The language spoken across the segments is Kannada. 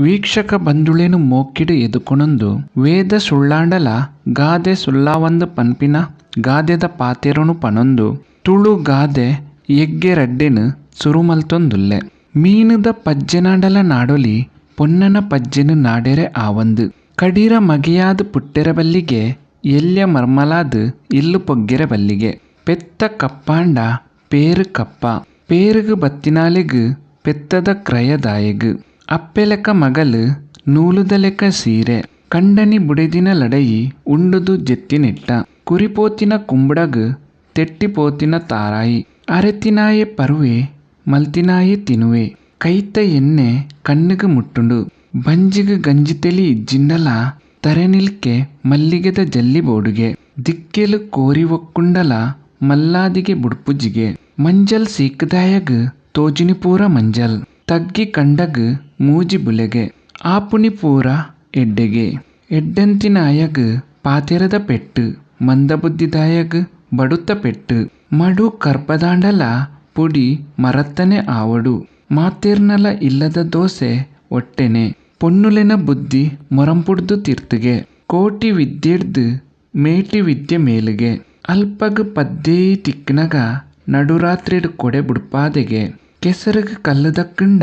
ವೀಕ್ಷಕ ಬಂಧುಳೇನು ಮೋಕ್ಕಿಡು ಎದುಕೊಣೊಂದು ವೇದ ಸುಳ್ಳಾಂಡಲ, ಗಾದೆ ಸುಳ್ಳಾವಂದು ಪನ್ಪಿನ, ಗಾದೆದ ಪಾತೆರೊನು ಪನೊಂದು, ತುಳು ಗಾದೆ ಎಗ್ಗೆ ರಡ್ಡೆನು ಸುರುಮಲ್ತೊಂದುಲ್ಲೆ. ಮೀನುದ ಪಜ್ಜೆನಾಂಡಲ ನಾಡೊಲಿ, ಪೊನ್ನನ ಪಜ್ಜೆನು ನಾಡೆರೆ ಆವಂದು. ಕಡೀರ ಮಗೆಯಾದ ಪುಟ್ಟೆರ ಬಲ್ಲಿಗೆ ಎಲ್ಯ ಮರ್ಮಲಾದ ಇಲ್ಲು ಪೊಗ್ಗೆರ ಬಲ್ಲಿಗೆ ಪೆತ್ತ ಕಪ್ಪಾಂಡ, ಪೇರು ಕಪ್ಪ. ಪೇರುಗು ಬತ್ತಿನಾಲೆಗು, ಪೆತ್ತದ ಕ್ರಯದಾಯಗು. ಅಪ್ಪೆಲೆಕ ಮಗಲು ನೂಲುದಲೆಕ ಸೀರೆ, ಕಂಡನಿ ಬುಡೆದಿನ ಲಡಯಿ ಉಂಡುದು ಜೆತ್ತಿನೆಟ್ಟ. ಕುರಿಪೋತಿನ ಕುಂಬಡಗ್ ತೆಟ್ಟಿಪೋತಿನ ತಾರಾಯಿ. ಅರೆತಿನಾಯೆ ಪರುವೆ ಮಲ್ತಿನಾಯೆ ತಿನುವೆ. ಕೈತ ಎಣ್ಣೆ ಕಣ್ಣಿಗೆ ಮುಟ್ಟುಂಡು. ಬಂಜಿಗ ಗಂಜಿ ತೆಲಿ ಇಜ್ಜಿಂಡಲ ತರೆನಿಲ್ಕೆ ಮಲ್ಲಿಗೆದ ಜಲ್ಲಿ ಬೋಡುಗೆ. ದಿಕ್ಕೆಲು ಕೋರಿ ಒಕ್ಕುಂಡಲ ಮಲ್ಲಾದಿಗೆ ಬುಡ್ಪುಜಿಗೆ ಮಂಜಲ್ ಸೀಕದಾಯಗ್ ತೋಜಿನಿ ಪೂರ ಮಂಜಲ್. ತಗ್ಗಿ ಕಂಡಗ್ ಮೂಜಿ ಬುಲೆಗೆ ಆಪುನಿ ಪೂರ ಎಡ್ಡೆಗೆ. ಎಡ್ಡೆಂತಿನಾಯಗ್ ಪಾತೆರದ ಪೆಟ್ಟು ಮಂದಬುದ್ಧಿದಾಯಗ್ ಬಡುತ್ತ ಪೆಟ್ಟು. ಮಡು ಕರ್ಪದಾಂಡಲ ಪುಡಿ ಮರತ್ತನೆ ಆವಡು. ಮಾತೆರ್ನಲ ಇಲ್ಲದ ದೋಸೆ ಒಟ್ಟೆನೆ. ಪೊನ್ನುಲೆನ ಬುದ್ಧಿ ಮೊರಂಪುಡ್ದು ತಿರ್ತುಗೆ. ಕೋಟಿ ವಿದ್ಯೆಡ್ದು ಮೇಟಿ ವಿದ್ಯೆ ಮೇಲುಗೆ. ಅಲ್ಪಗ್ ಪದ್ದೇ ತಿಕ್ನಗ ನಡುರಾತ್ರಿಡ್ ಕೊಡೆ ಬುಡ್ಪಾದೆಗೆ. ಕೆಸರಗ್ ಕಲ್ಲದಕ್ಕಂಡ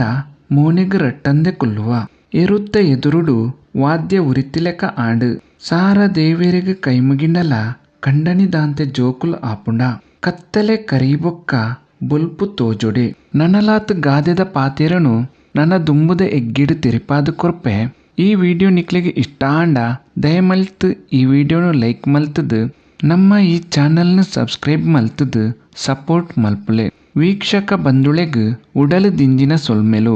ಮೋನೆಗ್ ರಟ್ಟಂದೆ ಕುಲ್ಲುವ. ಎರುತ್ತ ಎದುರುಡು ವಾದ್ಯ ಉರಿತಿಲೆಕ ಆಡ್. ಸಾರ ದೇವೇರಿಗೆ ಕೈಮುಗಿಂಡಲ ಕಂಡನಿದಾಂತೆ ಜೋಕುಲು ಆಪುಂಡ. ಕತ್ತಲೆ ಕರೀಬೊಕ್ಕ ಬೊಲ್ಪು ತೋಜೊಡೆ. ನನಲಾತ್ ಗಾದೆದ ಪಾತೆರನು ನನ್ನ ದುಂಬುದ ಎಗ್ಗಿಡು ತಿರಿಪಾದ ಕೊರ್ಪೆ. ಈ ವಿಡಿಯೋ ನಿಕ್ಲಿಗೆ ಇಷ್ಟ ಆಂಡ, ದಯಮಲ್ತು ಈ ವಿಡಿಯೋನು ಲೈಕ್ ಮಲ್ತದು. ನಮ್ಮ ಈ ಚಾನಲ್ನ ಸಬ್ಸ್ಕ್ರೈಬ್ ಮಲ್ತದು, ಸಪೋರ್ಟ್ ಮಲ್ಪುಲೆ. ವೀಕ್ಷಕ ಬಂದುಳೆಗ್ ಉಡಲು ದಿಂಜಿನ ಸೊಲ್ಮೆಲು.